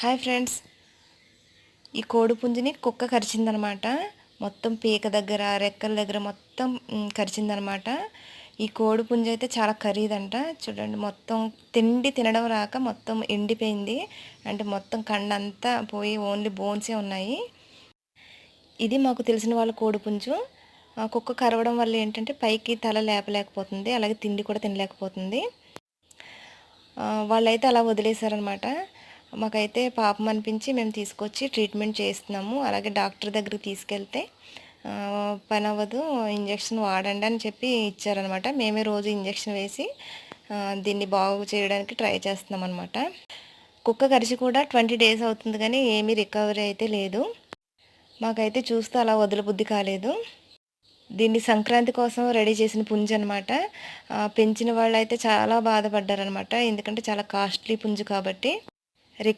Hi friends. ఈ కోడి పుంజుని కుక్క కరిచిందనమాట. మొత్తం పీక దగ్గర రెక్కల దగ్గర మొత్తం కరిచిందనమాట. ఈ కోడి పుంజు అయితే చాలా ఖరీదంట. చూడండి మొత్తం తిండి తినడం రాక మొత్తం ఎండిపోయింది. అంటే మొత్తం కండంతా పోయి ఓన్లీ బోన్సే ఉన్నాయి. ఇది మాకు తెలిసిన వాళ్ళ కోడి పుంజు. ఆ కుక్క కరవడం వల్ల ఏంటంటే పైకి తల లేపలేకపోతుంది. అలాగే తిండి కూడా తినలేకపోతుంది. వాళ్ళైతే అలా వదిలేశారనమాట. మాకైతే పాపం అనిపించి మేము తీసుకొచ్చి ట్రీట్మెంట్ చేస్తున్నాము. అలాగే డాక్టర్ దగ్గరికి తీసుకెళ్తే పని అవ్వదు ఇంజక్షన్ వాడండి అని చెప్పి ఇచ్చారనమాట మేమే రోజు ఇంజక్షన్ వేసి దీన్ని బాగు చేయడానికి ట్రై చేస్తున్నాం అనమాట కుక్క కరిచి కూడా ట్వంటీ డేస్ అవుతుంది కానీ ఏమీ రికవరీ అయితే లేదు. మాకైతే చూస్తే అలా వదలబుద్ధి కాలేదు. దీన్ని సంక్రాంతి కోసం రెడీ చేసిన పుంజు అనమాట పెంచిన వాళ్ళు అయితే చాలా బాధపడ్డారనమాట ఎందుకంటే చాలా కాస్ట్లీ పుంజు కాబట్టి.